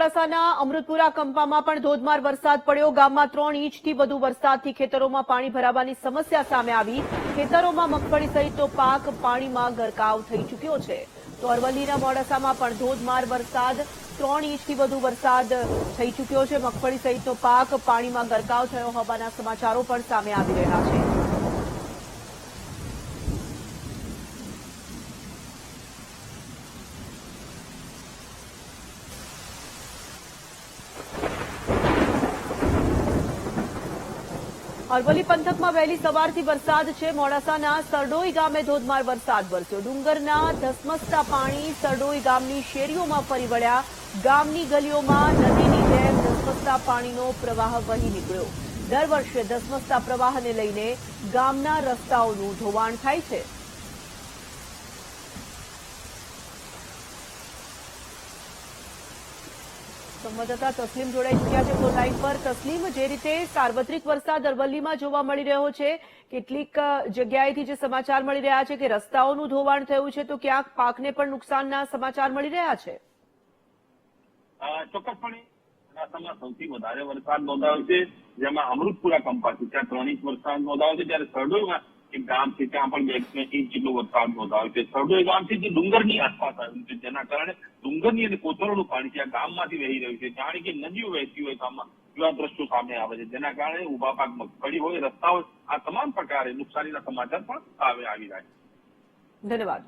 મોડાસાના અમૃતપુરા કંપામાં પણ ધોધમાર વરસાદ પડ્યો. ગામમાં ત્રણ ઇંચથી વધુ વરસાદથી ખેતરોમાં પાણી ભરાવાની સમસ્યા સામે આવી. ખેતરોમાં મગફળી સહિતનો પાક પાણીમાં ગરકાવ થઈ ચૂક્યો છે. તો અરવલ્લીના મોડાસામાં પણ ધોધમાર વરસાદ, ત્રણ ઇંચથી વધુ વરસાદ થઈ ચૂક્યો છે. મગફળી સહિતનો પાક પાણીમાં ગરકાવ થયો હોવાના સમાચારો પણ સામે આવી રહ્યા છે. અરવલ્લી પંથકમાં વહેલી સવારથી વરસાદ છે. મોડાસાના સરડોઈ ગામે ધોધમાર વરસાદ વરસ્યો. ડુંગરના ધસમસતા પાણી સરડોઈ ગામની શેરીઓમાં ફરી વળ્યા. ગામની ગલીઓમાં નદીની જેમ ધસમસતા પાણીનો પ્રવાહ વહી નીકળ્યો. દર વર્ષે ધસમસતા પ્રવાહને લઈને ગામના રસ્તાઓનું ધોવાણ થાય છે. સંવાદદાતા તસ્લીમ જોડાઈ ચૂક્યા છે. ફોન લાઈન પર તસ્લીમ જે રીતે સાર્વત્રિક વરસાદ અરવલ્લીમાં જોવા મળી રહ્યો છે, કેટલીક જગ્યાએથી જે સમાચાર મળી રહ્યા છે કે રસ્તાઓનું ધોવાણ થયું છે, તો ક્યાંક પાકને પણ નુકસાનના સમાચાર મળી રહ્યા છે? ચોક્કસપણે મોડાસામાં સૌથી વધારે વરસાદ નોંધાયો છે. જેમાં અમૃતપુરા કંપાસી ત્યાં ત્રણ ઇંચ વરસાદ નોંધાયો છે. જ્યારે સરડોઈમાં એક ગામ છે ત્યાં પણ બે ઇંચ જેટલો વરસાદ નોંધાયો છે. સરડોઈ ગામ છે જે ડુંગરની આસપાસ આવ્યું છે, જેના કારણે ડુંગરની અને કોતરોનું પાણી ત્યાં ગામમાંથી વહી રહ્યું છે. જાણે કે નદીઓ વહેતી હોય ગામમાં એવા દ્રશ્યો સામે આવે છે. જેના કારણે ઊભા પાક મગફળી હોય રસ્તા હોય આ તમામ પ્રકારે નુકસાનીના સમાચાર પણ સામે આવી રહ્યા છે. ધન્યવાદ.